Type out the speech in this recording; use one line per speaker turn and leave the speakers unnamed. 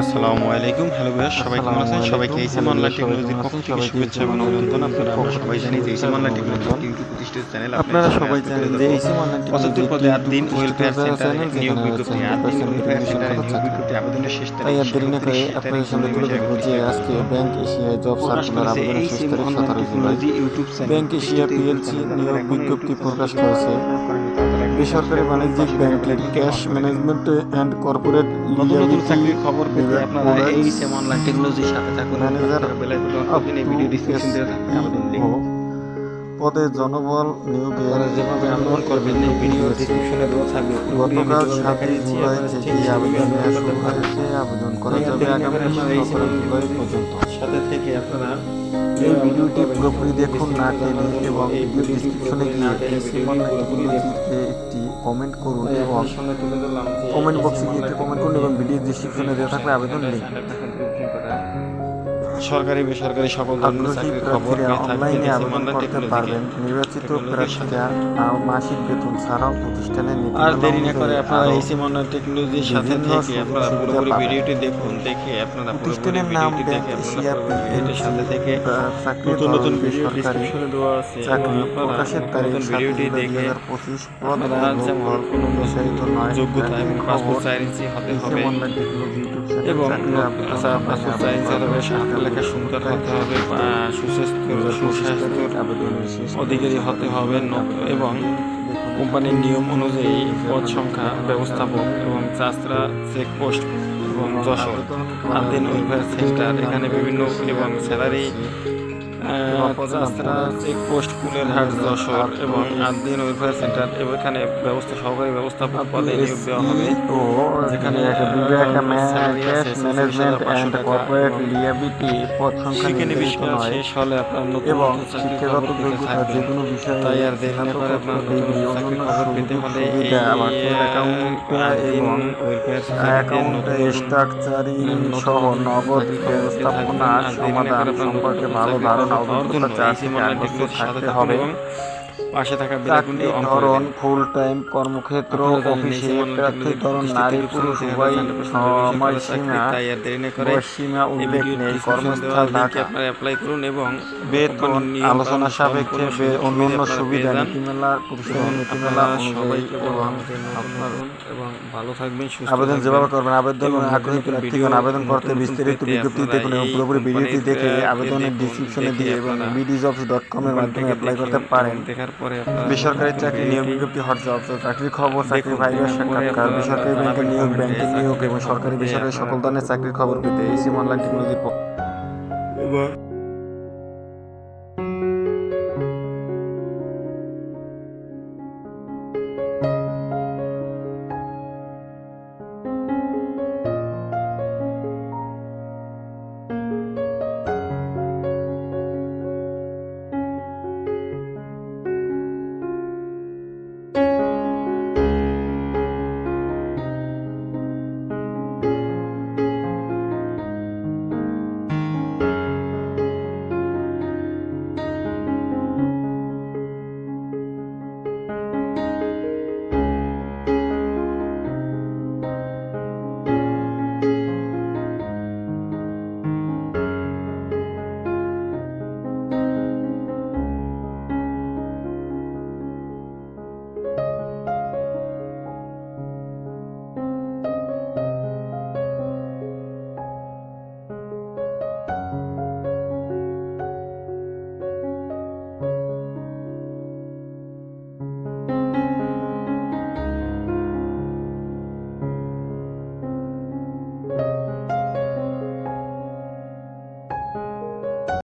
আসসালামু আলাইকুম। হ্যালো ভাইয়া সবাই কেমন আছেন? সবাইকে এইসিম অনলাইন টেকনোলজির পক্ষ থেকে শুভেচ্ছা এবং অভিনন্দন। আপনারা আমরা সবাই জানি যে এইসিম অনলাইন টেকনোলজি ইউটিউব প্রতিষ্ঠিত চ্যানেল
আপনারা সবাই জানেন যে এইসিম অনলাইন
পঁচাত্তর পদে আট দিন ওয়েলফেয়ার সেন্টারে নিয়োগ বিজ্ঞপ্তি আট দিন ওয়েলফেয়ার সেন্টারে নিয়োগ বিজ্ঞপ্তি আবেদনের শেষ তারিখ
আর দেরি না করে আপনাদের সামনে তুলে ধরবো যে আজকে ব্যাংক এশিয়ায় জব সার্কুলার আবেদনের শেষ তারিখ
অনলাইন
সতেরো July
YouTube channel
Bank Asia PLC নিয়োগ বিজ্ঞপ্তি প্রকাশ করেছে। বেসরকারি বাণিজ্যিক ব্যাংকের ক্যাশ ম্যানেজমেন্ট এন্ড কর্পোরেট
নতুন নতুন চাকরির খবর পেতে আপনারা এই সেম অনলাইন টেকনোলজির সাথে থাকুন।
ম্যানেজার
বেলায় আপনি এই ভিডিও ডিসক্রিপশন দেওয়া থাকবে আমাদের লিংক
পদে জনবল নিয়োগে
আপনারা যেভাবে আবেদন করবেন এই ভিডিও ডিসক্রিপশনে থাকবে।
গতকাল সাতই জুলাই থেকে আবেদন নেওয়া শুরু হয়েছে আবেদন করা যাবে আগামী সতেরো জুলাই পর্যন্ত।
সাথে থেকে আপনারা
এই ভিডিওটি পুরোপুরি দেখুন না টেনে এবং ভিডিও ডিসক্রিপশনে গিয়ে টেকনোলজিতে একটি কমেন্ট করুন এবং কমেন্ট বক্সে গিয়ে একটি কমেন্ট করুন এবং ভিডিও ডিসক্রিপশনে দেওয়া থাকবে আবেদন লিঙ্ক
সরকারি বেসরকারি সকল ধরনের চাকরির খবর
অনলাইনে আবেদন করতে পারবেন। নির্বাচিত প্রার্থীরা মাসিক বেতন ছাড়াও প্রতিষ্ঠানের
আর দেরি না করে আপনারা এই টেকনোলজির সাথে থেকে আপনারা পুরোপুরি ভিডিওটি দেখুন দেখে আপনারা পুরোপুরি ভিডিওটি দেখে আপনারা সাথে থেকে নতুন নতুন ভিডিও ডিসক্রিপশনে দেওয়া আছে।
চাকরি
এবং
প্রকাশের তারিখ
ভিডিওটি দেখে
হাজার পঁচিশ
আপনারা যেমন কোনো
অনুসারিত নয়
যোগ্যতা এবং পাসপোর্ট ইঞ্চি হতে হবে। এবং পাসপোর্ট ইঞ্চি হতে হবে লেখা সুন্দর হতে হবে বা সুস্বাস্থ্য সুস্বাস্থ্য অধিকারী হতে হবে এবং কোম্পানির নিয়ম অনুযায়ী পদ সংখ্যা ব্যবস্থাপক এবং চাষরা চেকপোস্ট এবং যশোর আদিন ওয়েলফেয়ার সেন্টার এখানে বিভিন্ন এবং স্যালারি চেকপোস্ট কুলের হাট যশোর এবং আদিন ওয়েলফেয়ার সেন্টার এখানে ব্যবস্থা সহকারী ব্যবস্থাপক পদে নিয়োগ দেওয়া হবে
যেখানে
যেখানে,
বিবেক
আহ, salary
ক্যাশ
আছে,
ম্যানেজমেন্ট অ্যান্ড কর্পোরেট লিয়াবিলিটি পদ সংখ্যা
বিষয় শেষ হলে আপনার
এবং শিক্ষাগত যোগ্যতা যে কোনো বিষয়ে
তাই আর করে আপনার খবর পেতে হলে
অ্যাকাউন্টে স্ট্রাকচারিং সহ নগদ ব্যবস্থাপনা সমাধান সম্পর্কে ভালো ধারণা অভিজ্ঞতা চাকরি আগ্রহ থাকতে হবে।
পাশে থাকা
চাকরি ধরন ফুল টাইম কর্মক্ষেত্র অফিসে ধরন নারী পুরুষ
চ্যানেল
উভয়
চ্যানেল প্রতিষ্ঠান
সময়সীমা
তাই আর দেরি না করে এই
উল্লেখ নেই কর্মস্থল
লিঙ্কে আপনারা অ্যাপ্লাই করুন এবং
বেতন আলোচনা সাপেক্ষে অন্যান্য
সুবিধা।
নীতিমালা নীতিমালা
সবাইকে
এবং
এবং ভালো থাকবেন সুস্থ
আবেদন। যেভাবে করবেন আবেদন আগ্রহী প্রার্থীগণ আবেদন করতে বিস্তারিত
পেতে
বিজ্ঞপ্তি দেখুন এবং পুরোপুরি ভিডিওটি দেখে আবেদনের ডিসক্রিপশনে দিয়ে এবং বিডিজবস ডট কমের মাধ্যমে অ্যাপ্লাই করতে পারেন
দেখার পরে
বেসরকারি চাকরি নিয়োগ বিজ্ঞপ্তি হট জব চাকরির খবর চাকরি ভাইবার সাক্ষাৎকার বেসরকারি ব্যাংকের নিয়োগ ব্যাংকের নিয়োগ এবং সরকারি বেসরকারি সকল ধরনের চাকরির খবর পেতে এসি অনলাইন টেকনোলজির